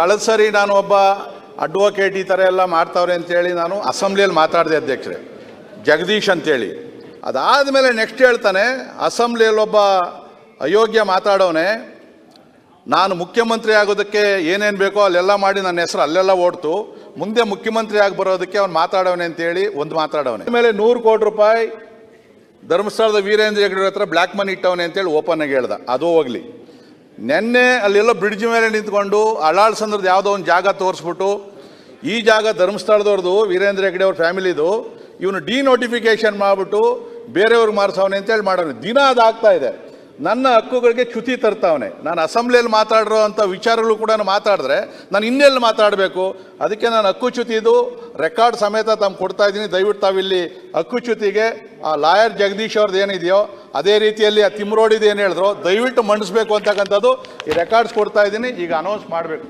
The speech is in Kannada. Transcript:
ಕಳೆದ ಸರಿ ನಾನು ಒಬ್ಬ ಅಡ್ವೊಕೇಟ್ ಈ ಥರ ಎಲ್ಲ ಮಾಡ್ತಾವ್ರೆ ಅಂತೇಳಿ ನಾನು ಅಸೆಂಬ್ಲಿಯಲ್ಲಿ ಮಾತಾಡಿದೆ ಅಧ್ಯಕ್ಷರೇ. ಜಗದೀಶ್ ಅಂತೇಳಿ. ಅದಾದಮೇಲೆ ನೆಕ್ಸ್ಟ್ ಹೇಳ್ತಾನೆ, ಅಸೆಂಬ್ಲಿಯಲ್ಲಿ ಒಬ್ಬ ಅಯೋಗ್ಯ ಮಾತಾಡೋನೆ, ನಾನು ಮುಖ್ಯಮಂತ್ರಿ ಆಗೋದಕ್ಕೆ ಏನೇನು ಬೇಕೋ ಅಲ್ಲೆಲ್ಲ ಮಾಡಿ ನನ್ನ ಹೆಸರು ಅಲ್ಲೆಲ್ಲ ಓಡ್ತು, ಮುಂದೆ ಮುಖ್ಯಮಂತ್ರಿ ಆಗಿ ಬರೋದಕ್ಕೆ ಅವ್ನು ಮಾತಾಡವನೆ ಅಂತೇಳಿ ಒಂದು ಮಾತಾಡವನೆ ಆಮೇಲೆ ನೂರು ಕೋಟಿ ರೂಪಾಯಿ ಧರ್ಮಸ್ಥಳದ ವೀರೇಂದ್ರ ಹೆಗ್ಗಡೆ ಹತ್ರ ಬ್ಲ್ಯಾಕ್ ಮನಿ ಇಟ್ಟವನೆ ಅಂತೇಳಿ ಓಪನ್ ಆಗಿ ಹೇಳ್ದ. ಅದು ಹೋಗ್ಲಿ. ನೆನ್ನೆ ಅಲ್ಲೆಲ್ಲೋ ಬ್ರಿಡ್ಜ್ ಮೇಲೆ ನಿಂತ್ಕೊಂಡು ಅಳಾಳ್ ಸಂದ್ರದ ಯಾವುದೋ ಒಂದು ಜಾಗ ತೋರಿಸ್ಬಿಟ್ಟು, ಈ ಜಾಗ ಧರ್ಮಸ್ಥಳದವ್ರದ್ದು ವೀರೇಂದ್ರ ಹೆಗ್ಡೆ ಅವ್ರ ಫ್ಯಾಮಿಲಿದು, ಇವನು ಡಿನೋಟಿಫಿಕೇಶನ್ ಮಾಡಿಬಿಟ್ಟು ಬೇರೆಯವ್ರಿಗೆ ಮಾರಿಸವನೆ ಅಂತೇಳಿ ಮಾಡೋಣ ದಿನ ಅದಾಗ್ತಾ ಇದೆ. ನನ್ನ ಹಕ್ಕುಗಳಿಗೆ ಚ್ಯುತಿ ತರ್ತಾವನೆ. ನಾನು ಅಸೆಂಬ್ಲಿಯಲ್ಲಿ ಮಾತಾಡಿರೋ ಅಂಥ ವಿಚಾರಗಳು ಕೂಡ ಮಾತಾಡಿದ್ರೆ, ನಾನು ಇನ್ನೆಲ್ಲಿ ಮಾತಾಡಬೇಕು? ಅದಕ್ಕೆ ನಾನು ಹಕ್ಕು ಚ್ಯುತಿದು ರೆಕಾರ್ಡ್ ಸಮೇತ ತಮ್ಮ ಕೊಡ್ತಾ ಇದ್ದೀನಿ. ದಯವಿಟ್ಟು ತಾವಿಲ್ಲಿ ಹಕ್ಕುಚ್ಯುತಿಗೆ ಆ ಲಾಯರ್ ಜಗದೀಶ್ ಅವ್ರದ್ದು ಏನಿದೆಯೋ ಅದೇ ರೀತಿಯಲ್ಲಿ ಆ ತಿಮ್ರೋಡಿದು ಏನು ಹೇಳಿದ್ರು, ದಯವಿಟ್ಟು ಮಂಡಿಸ್ಬೇಕು ಅಂತಕ್ಕಂಥದ್ದು ಈ ರೆಕಾರ್ಡ್ಸ್ ಕೊಡ್ತಾ ಇದ್ದೀನಿ. ಈಗ ಅನೌನ್ಸ್ ಮಾಡಬೇಕು.